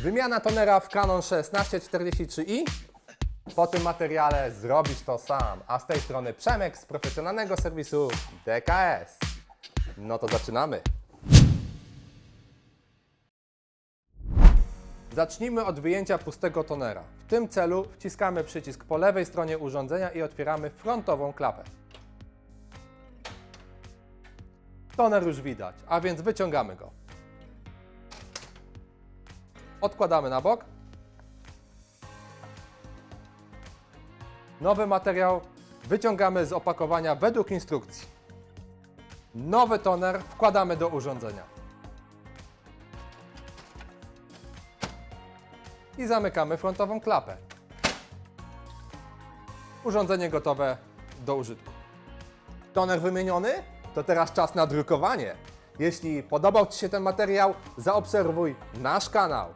Wymiana tonera w Canon 1643i. Po tym materiale zrobisz to sam. A z tej strony Przemek z profesjonalnego serwisu DKS. No to zaczynamy. Zacznijmy od wyjęcia pustego tonera. W tym celu wciskamy przycisk po lewej stronie urządzenia i otwieramy frontową klapę. Toner już widać, a więc wyciągamy go. Odkładamy na bok. Nowy materiał wyciągamy z opakowania według instrukcji. Nowy toner wkładamy do urządzenia. I zamykamy frontową klapę. Urządzenie gotowe do użytku. Toner wymieniony? To teraz czas na drukowanie. Jeśli podobał Ci się ten materiał, zaobserwuj nasz kanał.